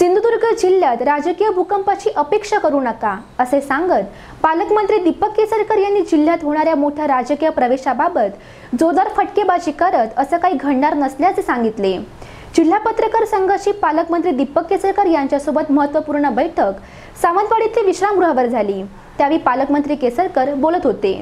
सिंधुदुर्ग जिल्ह्यात राजकीय भूकंपाची अपेक्षा करू नका असे सांगत पालकमंत्री दीपक केसरकर यांनी जिल्ह्यात होणाऱ्या मोठ्या राजकीय प्रवेशाबाबत जोरदार फटकेबाजी करत असं काही घडणार नसल्याचे सांगितले. जिल्हा पत्रकार संघाची पालकमंत्री दीपक केसरकर यांच्यासोबत महत्त्वपूर्ण बैठक सावंतवाडीतील विश्रामगृहावर झाली. त्यावेळी पालकमंत्री केसरकर बोलत होते.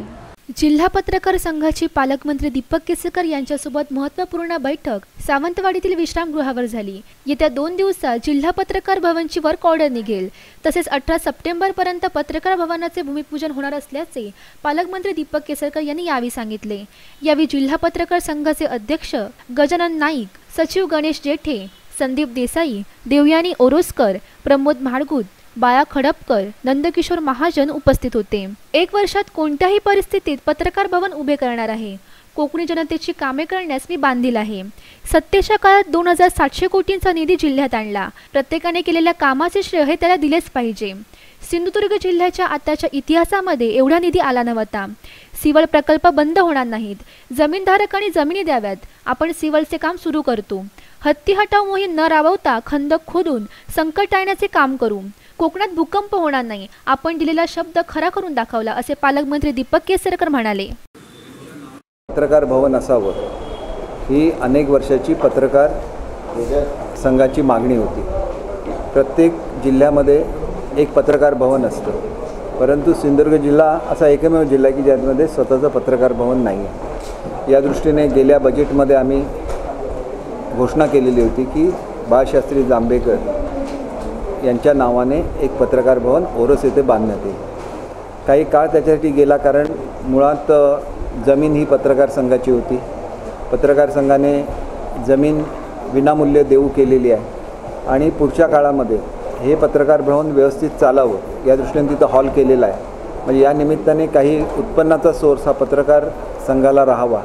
जिल्हा पत्रकार संघाची पालकमंत्री दीपक केसरकर यांच्यासोबत महत्त्वपूर्ण बैठक सावंतवाडीतील विश्रामगृहावर झाली. येत्या दोन दिवसात जिल्हा पत्रकार भवनची वर्क ऑर्डर निघेल. तसेच अठरा सप्टेंबरपर्यंत पत्रकार भवनाचे भूमिपूजन होणार असल्याचे पालकमंत्री दीपक केसरकर यांनी यावेळी सांगितले. यावेळी जिल्हा पत्रकार संघाचे अध्यक्ष गजानन नाईक सचिव गणेश जेठे संदीप देसाई देवयानी ओरोसकर प्रमोद म्हाडगुत बाळा खडपकर नंदकिशोर महाजन उपस्थित होते. एक वर्षात कोणत्याही परिस्थितीत पत्रकार भवन उभे करणार आहे. कोकणी जनतेची कामे करण्यास मी बांधील आहे. सत्तेच्या काळात दोन हजार सातशे कोटींचा निधी जिल्ह्यात आणला. प्रत्येकाने केलेल्या कामाचे श्रेय हे त्याला दिलेच पाहिजे. सिंधुदुर्ग जिल्ह्याच्या आताच्या इतिहासामध्ये एवढा निधी आला नव्हता. सिवल प्रकल्प बंद होणार नाहीत. जमीनधारकांनी जमिनी द्याव्यात. आपण सिवलचे काम सुरू करतो. हत्ती हटाव मोहीम न राबवता खंदक खोदून संकट टाळण्याचे काम करू. कोकणात भूकंप होणार नाही. आपण दिलेला शब्द खरा करून दाखवला असे पालकमंत्री दीपक केसरकर म्हणाले. पत्रकार भवन असावं ही अनेक वर्षाची पत्रकार संघाची मागणी होती. प्रत्येक जिल्ह्यामध्ये एक पत्रकार भवन असतं. परंतु सिंधुदुर्ग जिल्हा असा एकमेव जिल्हा की ज्यामध्ये स्वतःचं पत्रकार भवन नाही आहे. या दृष्टीने गेल्या बजेटमध्ये आम्ही घोषणा केलेली होती की बाळशास्त्री जांभेकर यांच्या नावाने एक पत्रकार भवन ओरस येथे बांधण्यात येईल. काही काळ त्याच्यासाठी गेला कारण मुळात जमीन ही पत्रकार संघाची होती. पत्रकार संघाने जमीन विनामूल्य देऊ केलेली आहे. आणि पुढच्या काळामध्ये हे पत्रकार भवन व्यवस्थित चालावं या दृष्टीने तिथं हॉल केलेला आहे. म्हणजे या निमित्ताने काही उत्पन्नाचा सोर्स हा पत्रकार संघाला राहावा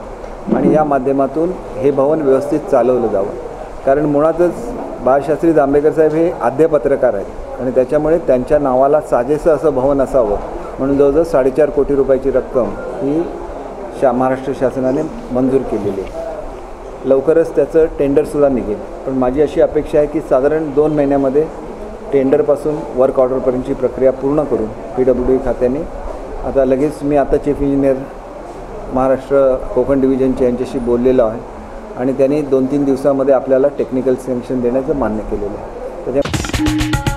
आणि या माध्यमातून हे भवन व्यवस्थित चालवलं जावं. कारण मुळातच बाळशास्त्री जांभेकर साहेब हे आद्य पत्रकार आहेत. आणि त्याच्यामुळे त्यांच्या नावाला साजेसं असं भवन असावं. म्हणून जवळजवळ साडेचार कोटी रुपयाची रक्कम ही शा महाराष्ट्र शासनाने मंजूर केलेली आहे. लवकरच त्याचं टेंडरसुद्धा निघेल. पण माझी अशी अपेक्षा आहे की साधारण दोन महिन्यामध्ये टेंडरपासून वर्क ऑर्डरपर्यंतची प्रक्रिया पूर्ण करून पी डब्ल्यू डी खात्याने आता लगेच मी आता चीफ इंजिनियर महाराष्ट्र कोकण डिव्हिजनच्या यांच्याशी बोललेलो आहे. आणि त्यांनी दोन तीन दिवसामध्ये आपल्याला टेक्निकल सँक्शन देण्याचं मान्य केलेलं आहे. त्याच्या